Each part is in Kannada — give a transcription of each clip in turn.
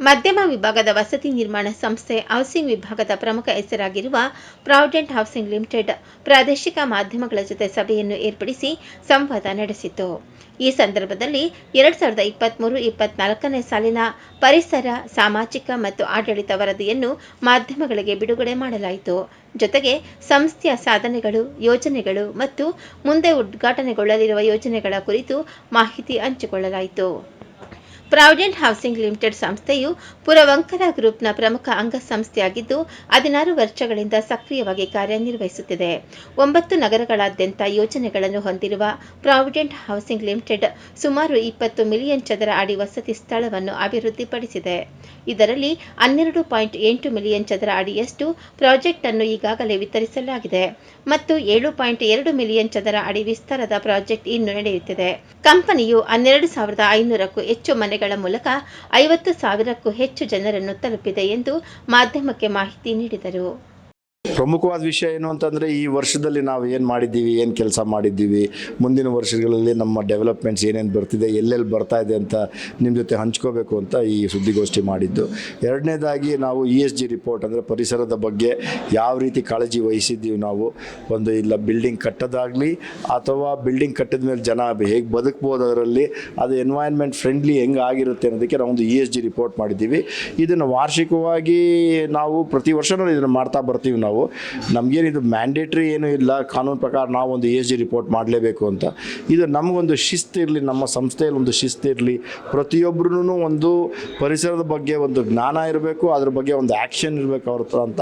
ಮಧ್ಯಮ ವಿಭಾಗದ ವಸತಿ ನಿರ್ಮಾಣ ಸಂಸ್ಥೆ ಹೌಸಿಂಗ್ ವಿಭಾಗದ ಪ್ರಮುಖ ಹೆಸರಾಗಿರುವ ಪ್ರಾವಿಡೆಂಟ್ ಹೌಸಿಂಗ್ ಲಿಮಿಟೆಡ್ ಪ್ರಾದೇಶಿಕ ಮಾಧ್ಯಮಗಳ ಜೊತೆ ಸಭೆಯನ್ನು ಏರ್ಪಡಿಸಿ ಸಂವಾದ ನಡೆಸಿತು. ಈ ಸಂದರ್ಭದಲ್ಲಿ ಎರಡ್ ಸಾವಿರದ ಇಪ್ಪತ್ತ್ಮೂರು ಇಪ್ಪತ್ನಾಲ್ಕನೇ ಸಾಲಿನ ಪರಿಸರ, ಸಾಮಾಜಿಕ ಮತ್ತು ಆಡಳಿತ ವರದಿಯನ್ನು ಮಾಧ್ಯಮಗಳಿಗೆ ಬಿಡುಗಡೆ ಮಾಡಲಾಯಿತು. ಜೊತೆಗೆ ಸಂಸ್ಥೆಯ ಸಾಧನೆಗಳು, ಯೋಜನೆಗಳು ಮತ್ತು ಮುಂದೆ ಉದ್ಘಾಟನೆಗೊಳ್ಳಲಿರುವ ಯೋಜನೆಗಳ ಕುರಿತು ಮಾಹಿತಿ ಹಂಚಿಕೊಳ್ಳಲಾಯಿತು. ಪ್ರಾವಿಡೆಂಟ್ ಹೌಸಿಂಗ್ ಲಿಮಿಟೆಡ್ ಸಂಸ್ಥೆಯು ಪುರವಂಕರ ಗ್ರೂಪ್ನ ಪ್ರಮುಖ ಅಂಗಸಂಸ್ಥೆಯಾಗಿದ್ದು ಹದಿನಾರು ವರ್ಷಗಳಿಂದ ಸಕ್ರಿಯವಾಗಿ ಕಾರ್ಯನಿರ್ವಹಿಸುತ್ತಿದೆ. ಒಂಬತ್ತು ನಗರಗಳಾದ್ಯಂತ ಯೋಜನೆಗಳನ್ನು ಹೊಂದಿರುವ ಪ್ರಾವಿಡೆಂಟ್ ಹೌಸಿಂಗ್ ಲಿಮಿಟೆಡ್ ಸುಮಾರು ಇಪ್ಪತ್ತು ಮಿಲಿಯನ್ ಚದರ ಅಡಿ ವಸತಿ ಸ್ಥಳವನ್ನು ಅಭಿವೃದ್ಧಿಪಡಿಸಿದೆ. ಇದರಲ್ಲಿ ಹನ್ನೆರಡು ಪಾಯಿಂಟ್ ಎಂಟು ಮಿಲಿಯನ್ ಚದರ ಅಡಿಯಷ್ಟು ಪ್ರಾಜೆಕ್ಟ್ ಅನ್ನು ಈಗಾಗಲೇ ವಿತರಿಸಲಾಗಿದೆ ಮತ್ತು ಏಳು ಪಾಯಿಂಟ್ ಎರಡು ಮಿಲಿಯನ್ ಚದರ ಅಡಿ ವಿಸ್ತಾರದ ಪ್ರಾಜೆಕ್ಟ್ ಇನ್ನು ನಡೆಯುತ್ತಿದೆ. ಕಂಪನಿಯು ಹನ್ನೆರಡು ಸಾವಿರದ ಐನೂರಕ್ಕೂ ಹೆಚ್ಚು ಮನೆಗಳ ಮೂಲಕ ಐವತ್ತು ಸಾವಿರಕ್ಕೂ ಹೆಚ್ಚು ಜನರನ್ನು ತಲುಪಿದೆ ಎಂದು ಮಾಧ್ಯಮಕ್ಕೆ ಮಾಹಿತಿ ನೀಡಿದರು. ಪ್ರಮುಖವಾದ ವಿಷಯ ಏನು ಅಂತಂದರೆ ಈ ವರ್ಷದಲ್ಲಿ ನಾವು ಏನು ಮಾಡಿದ್ದೀವಿ, ಏನು ಕೆಲಸ ಮಾಡಿದ್ದೀವಿ, ಮುಂದಿನ ವರ್ಷಗಳಲ್ಲಿ ನಮ್ಮ ಡೆವಲಪ್ಮೆಂಟ್ಸ್ ಏನೇನು ಬರ್ತಿದೆ, ಎಲ್ಲೆಲ್ಲಿ ಬರ್ತಾ ಇದೆ ಅಂತ ನಿಮ್ಮ ಜೊತೆ ಹಂಚ್ಕೋಬೇಕು ಅಂತ ಈ ಸುದ್ದಿಗೋಷ್ಠಿ ಮಾಡಿದ್ದು. ಎರಡನೇದಾಗಿ ನಾವು ಇ ಎಸ್ ಜಿ ರಿಪೋರ್ಟ್ ಅಂದರೆ ಪರಿಸರದ ಬಗ್ಗೆ ಯಾವ ರೀತಿ ಕಾಳಜಿ ವಹಿಸಿದ್ದೀವಿ ನಾವು, ಒಂದು ಇಲ್ಲ ಬಿಲ್ಡಿಂಗ್ ಕಟ್ಟೋದಾಗಲಿ ಅಥವಾ ಬಿಲ್ಡಿಂಗ್ ಕಟ್ಟಿದ ಮೇಲೆ ಜನ ಹೇಗೆ ಬದುಕ್ಬೋದು ಅದರಲ್ಲಿ, ಅದು ಎನ್ವೈರ್ನ್ಮೆಂಟ್ ಫ್ರೆಂಡ್ಲಿ ಹೆಂಗೆ ಆಗಿರುತ್ತೆ ಅನ್ನೋದಕ್ಕೆ ನಾವು ಒಂದು ಇ ಎಸ್ ಜಿ ರಿಪೋರ್ಟ್ ಮಾಡಿದ್ದೀವಿ. ಇದನ್ನು ವಾರ್ಷಿಕವಾಗಿ ನಾವು ಪ್ರತಿ ವರ್ಷನೂ ಇದನ್ನು ಮಾಡ್ತಾ ಬರ್ತೀವಿ ನಾವು. ನಮಗೇನು ನಮಗೇನಿದು ಮ್ಯಾಂಡೇಟ್ರಿ ಏನೂ ಇಲ್ಲ, ಕಾನೂನು ಪ್ರಕಾರ ನಾವು ಒಂದು ಎ ರಿಪೋರ್ಟ್ ಮಾಡಲೇಬೇಕು ಅಂತ. ಇದು ನಮಗೊಂದು ಶಿಸ್ತು ಇರಲಿ, ನಮ್ಮ ಸಂಸ್ಥೆಯಲ್ಲಿ ಒಂದು ಶಿಸ್ತು ಇರಲಿ. ಪ್ರತಿಯೊಬ್ಬರೂ ಒಂದು ಪರಿಸರದ ಬಗ್ಗೆ ಒಂದು ಜ್ಞಾನ ಇರಬೇಕು, ಅದ್ರ ಬಗ್ಗೆ ಒಂದು ಆ್ಯಕ್ಷನ್ ಇರಬೇಕು ಅವ್ರ ಹತ್ರ ಅಂತ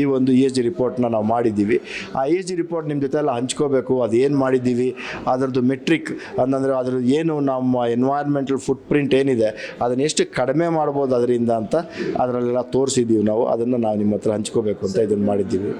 ಈ ಒಂದು ಎಸ್ ಜಿ ರಿಪೋರ್ಟ್ನ ನಾವು ಮಾಡಿದ್ದೀವಿ. ಆ ಜಿ ರಿಪೋರ್ಟ್ ನಿಮ್ಮ ಜೊತೆ ಎಲ್ಲ ಹಂಚ್ಕೋಬೇಕು ಅದೇನು ಮಾಡಿದ್ದೀವಿ, ಅದರದ್ದು ಮೆಟ್ರಿಕ್ ಅಂತಂದರೆ ಅದ್ರ ಏನು ನಮ್ಮ ಎನ್ವೈರ್ಮೆಂಟಲ್ ಫುಟ್ ಪ್ರಿಂಟ್ ಏನಿದೆ, ಅದನ್ನು ಎಷ್ಟು ಕಡಿಮೆ ಮಾಡ್ಬೋದು ಅದರಿಂದ ಅಂತ ಅದರಲ್ಲೆಲ್ಲ ತೋರಿಸಿದ್ದೀವಿ ನಾವು. ಅದನ್ನು ನಾವು ನಿಮ್ಮ ಹತ್ರ ಹಂಚ್ಕೋಬೇಕು ಅಂತ ಇದನ್ನು 生まれてる。